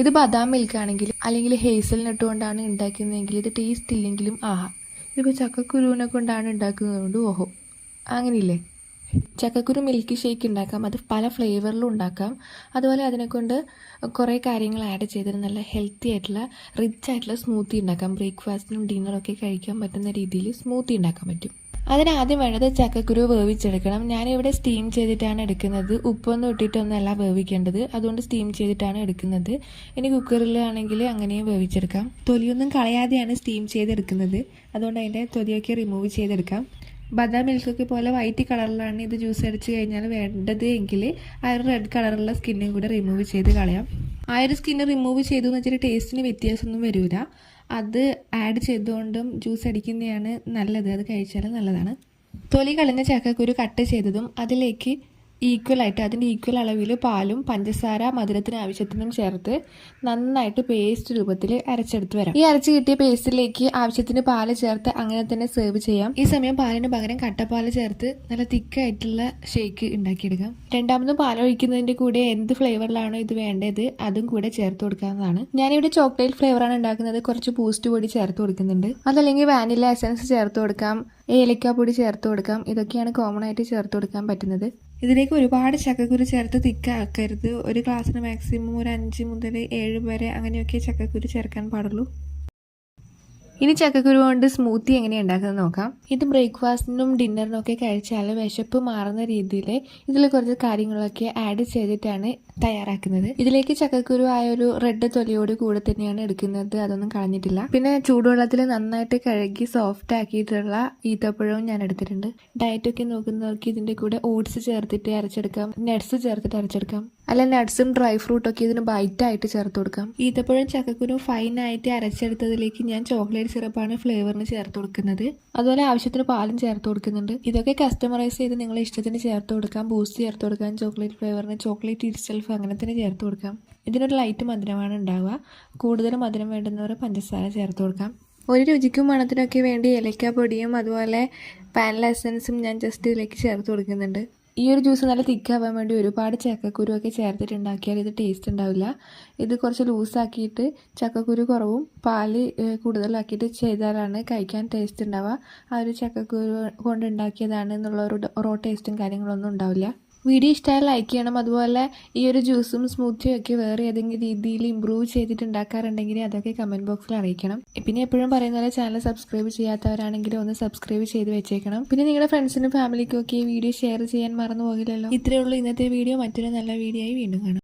ഇത് ബദാം മിൽക്ക് ആണെങ്കിലും അല്ലെങ്കിൽ ഹേസൽനട്ട് കൊണ്ടാണ് ഉണ്ടാക്കുന്നതെങ്കിൽ ഇത് ടേസ്റ്റ് ഇല്ലെങ്കിലും ആഹാ. ഇതിപ്പോൾ ചക്കക്കുരുവിനെ കൊണ്ടാണ് ഉണ്ടാക്കുന്നതുകൊണ്ട് ഓഹോ. അങ്ങനെയില്ലേ? ചക്കക്കുരു മിൽക്ക് ഷേക്ക് ഉണ്ടാക്കാം. അത് പല ഫ്ലേവറിലും ഉണ്ടാക്കാം. അതുപോലെ അതിനെക്കൊണ്ട് കുറേ കാര്യങ്ങൾ ആഡ് ചെയ്തിട്ട് നല്ല ഹെൽത്തി ആയിട്ടുള്ള റിച്ച് ആയിട്ടുള്ള സ്മൂത്തി ഉണ്ടാക്കാം. ബ്രേക്ക്ഫാസ്റ്റിനും ഡിന്നറൊക്കെ കഴിക്കാൻ പറ്റുന്ന രീതിയിൽ സ്മൂത്തി ഉണ്ടാക്കാൻ പറ്റും. അതിന് ആദ്യം വേണ്ടത് ചക്കക്കുരു വേവിച്ചെടുക്കണം. ഞാനിവിടെ സ്റ്റീം ചെയ്തിട്ടാണ് എടുക്കുന്നത്. ഉപ്പൊന്നും ഇട്ടിട്ടൊന്നല്ല വേവിക്കേണ്ടത്. അതുകൊണ്ട് സ്റ്റീം ചെയ്തിട്ടാണ് എടുക്കുന്നത്. ഇനി കുക്കറിലാണെങ്കിൽ അങ്ങനെയും വേവിച്ചെടുക്കാം. തൊലിയൊന്നും കളയാതെയാണ് സ്റ്റീം ചെയ്തെടുക്കുന്നത്. അതുകൊണ്ട് അതിന്റെ തൊലിയൊക്കെ റിമൂവ് ചെയ്തെടുക്കാം. ബദാം മിൽക്കൊക്കെ പോലെ വൈറ്റ് കളറിലാണ് ഇത് ജ്യൂസ് അടിച്ച് കഴിഞ്ഞാൽ വേണ്ടത് എങ്കിൽ ആ ഒരു റെഡ് കളറുള്ള സ്കിന്നും കൂടെ റിമൂവ് ചെയ്ത് കളയാം. ആ ഒരു സ്കിന്ന് റിമൂവ് ചെയ്തു എന്ന് വെച്ചാൽ ടേസ്റ്റിന് വ്യത്യാസമൊന്നും വരില്ല അത് ആഡ് ചെയ്തുകൊണ്ടും ജ്യൂസ് അടിക്കുന്നതാണ് നല്ലത്. അത് കഴിച്ചാൽ നല്ലതാണ്. തൊലി കളഞ്ഞ ചക്കക്കുരു കട്ട് ചെയ്തതും അതിലേക്ക് ഈക്വൽ ആയിട്ട് അതിന്റെ ഈക്വൽ അളവിൽ പാലും പഞ്ചസാര മധുരത്തിന് ആവശ്യത്തിനും ചേർത്ത് നന്നായിട്ട് പേസ്റ്റ് രൂപത്തിൽ അരച്ചെടുത്ത് വരാം. ഈ അരച്ച് കിട്ടിയ പേസ്റ്റിലേക്ക് ആവശ്യത്തിന് പാൽ ചേർത്ത് അങ്ങനെ തന്നെ സെർവ് ചെയ്യാം. ഈ സമയം പാലിന് പകരം കട്ടപ്പാൽ ചേർത്ത് നല്ല തിക്കായിട്ടുള്ള ഷേക്ക് ഉണ്ടാക്കിയെടുക്കാം. രണ്ടാമതും പാലൊഴിക്കുന്നതിന്റെ കൂടെ എന്ത് ഫ്ലേവറിലാണോ ഇത് വേണ്ടത് അതും കൂടെ ചേർത്ത് കൊടുക്കാവുന്നതാണ്. ഞാനിവിടെ ചോക്ലേറ്റ് ഫ്ലേവറാണ് ഉണ്ടാക്കുന്നത്. കുറച്ച് ബൂസ്റ്റ് പൊടി ചേർത്ത് കൊടുക്കുന്നുണ്ട്. അതല്ലെങ്കിൽ വാനില എസൻസ് ചേർത്ത് കൊടുക്കാം. ഏലക്കാപ്പൊടി ചേർത്ത് കൊടുക്കാം. ഇതൊക്കെയാണ് കോമൺ ആയിട്ട് ചേർത്ത് കൊടുക്കാൻ പറ്റുന്നത്. ഇതിലേക്ക് ഒരുപാട് ചക്കക്കുരു ചേർത്ത് തിക്കാക്കരുത്. ഒരു ഗ്ലാസ്സിന് മാക്സിമം ഒരു അഞ്ച് മുതൽ ഏഴ് വരെ അങ്ങനെയൊക്കെ ചക്കക്കുരു ചേർക്കാൻ പാടുള്ളൂ. ഇനി ചക്കക്കുരു കൊണ്ട് സ്മൂത്തി എങ്ങനെയാണ് ഉണ്ടാക്കുന്നത് നോക്കാം. ഇത് ബ്രേക്ക്ഫാസ്റ്റിനും ഡിന്നറിനും ഒക്കെ കഴിച്ചാൽ വിശപ്പ് മാറുന്ന രീതിയിൽ ഇതിൽ കുറച്ച് കാര്യങ്ങളൊക്കെ ആഡ് ചെയ്തിട്ടാണ് തയ്യാറാക്കുന്നത്. ഇതിലേക്ക് ചക്കക്കുരു ആയ ഒരു റെഡ് തൊലിയോട് കൂടെ തന്നെയാണ് എടുക്കുന്നത്. അതൊന്നും കളഞ്ഞിട്ടില്ല. പിന്നെ ചൂടുവെള്ളത്തിൽ നന്നായിട്ട് കഴുകി സോഫ്റ്റ് ആക്കിയിട്ടുള്ള ഈത്തപ്പഴവും ഞാൻ എടുത്തിട്ടുണ്ട്. ഡയറ്റൊക്കെ നോക്കുന്നവർക്ക് ഇതിന്റെ കൂടെ ഓട്സ് ചേർത്തിട്ട് അരച്ചെടുക്കാം. നട്സ് ചേർത്തിട്ട് അരച്ചെടുക്കാം. അല്ല നട്ട്സും ഡ്രൈ ഫ്രൂട്ടൊക്കെ ഇതിന് ബൈറ്റായിട്ട് ചേർത്ത് കൊടുക്കാം. ഈത്തപ്പഴം ചക്കക്കുരു ഫൈനായിട്ട് അരച്ചെടുത്തതിലേക്ക് ഞാൻ ചോക്ലേറ്റ് സിറപ്പാണ് ഫ്ലേവറിന് ചേർത്ത് കൊടുക്കുന്നത്. അതുപോലെ ആവശ്യത്തിന് പാലും ചേർത്ത് കൊടുക്കുന്നുണ്ട്. ഇതൊക്കെ കസ്റ്റമറൈസ് ചെയ്ത് നിങ്ങളെ ഇഷ്ടത്തിന് ചേർത്ത് കൊടുക്കാം. ബൂസ്റ്റ് ചേർത്ത് കൊടുക്കാം. ചോക്ലേറ്റ് ഫ്ലേവറിന് ചോക്ലേറ്റ് ഇറ്റ്സെൽഫ് അങ്ങനെ തന്നെ ചേർത്ത് കൊടുക്കാം. ഇതിനൊരു ലൈറ്റ് മധുരമാണ് ഉണ്ടാവുക. കൂടുതൽ മധുരം വേണ്ടുന്നവർ പഞ്ചസാര ചേർത്ത് കൊടുക്കാം. ഒരു രുചിക്കും മണത്തിനൊക്കെ വേണ്ടി ഏലക്കാപ്പൊടിയും അതുപോലെ പാനൽ എസൻസും ഞാൻ ജസ്റ്റ് ഇതിലേക്ക് ചേർത്ത് കൊടുക്കുന്നുണ്ട്. ഈ ഒരു ജ്യൂസ് നല്ല തിക്കാവാൻ വേണ്ടി ഒരുപാട് ചക്കക്കുരു ഒക്കെ ചേർത്തിട്ട് ഉണ്ടാക്കിയാൽ ഇത് ടേസ്റ്റ് ഉണ്ടാവില്ല. ഇത് കുറച്ച് ലൂസാക്കിയിട്ട് ചക്കക്കുരു കുറവും പാൽ കൂടുതലാക്കിയിട്ട് ചെയ്താലാണ് കഴിക്കാൻ ടേസ്റ്റ് ഉണ്ടാവുക. ആ ഒരു ചക്കക്കുരു കൊണ്ട് ഉണ്ടാക്കിയതാണ് എന്നുള്ള ഒരു റോ ടേസ്റ്റും കാര്യങ്ങളൊന്നും ഉണ്ടാവില്ല. വീഡിയോ ഇഷ്ടമായ ലൈക്ക് ചെയ്യണം. അതുപോലെ ഈ ഒരു ജ്യൂസും സ്മൂത്തിയും ഒക്കെ വേറെ ഏതെങ്കിലും രീതിയിൽ ഇമ്പ്രൂവ് ചെയ്തിട്ട് ഉണ്ടാക്കാറുണ്ടെങ്കിൽ അതൊക്കെ കമന്റ് ബോക്സിൽ അറിയിക്കണം. പിന്നെ എപ്പോഴും പറയുന്ന പോലെ ചാനൽ സബ്സ്ക്രൈബ് ചെയ്യാത്തവരാണെങ്കിൽ ഒന്ന് സബ്സ്ക്രൈബ് ചെയ്ത് വെച്ചേക്കണം. പിന്നെ നിങ്ങളുടെ ഫ്രണ്ട്സിനും ഫാമിലിക്കും ഒക്കെ ഈ വീഡിയോ ഷെയർ ചെയ്യാൻ മറന്നു പോകില്ലല്ലോ ഇത്രയേ ഉള്ളൂ ഇന്നത്തെ വീഡിയോ മറ്റൊരു നല്ല വീഡിയോ ആയി വീണ്ടും കാണാം.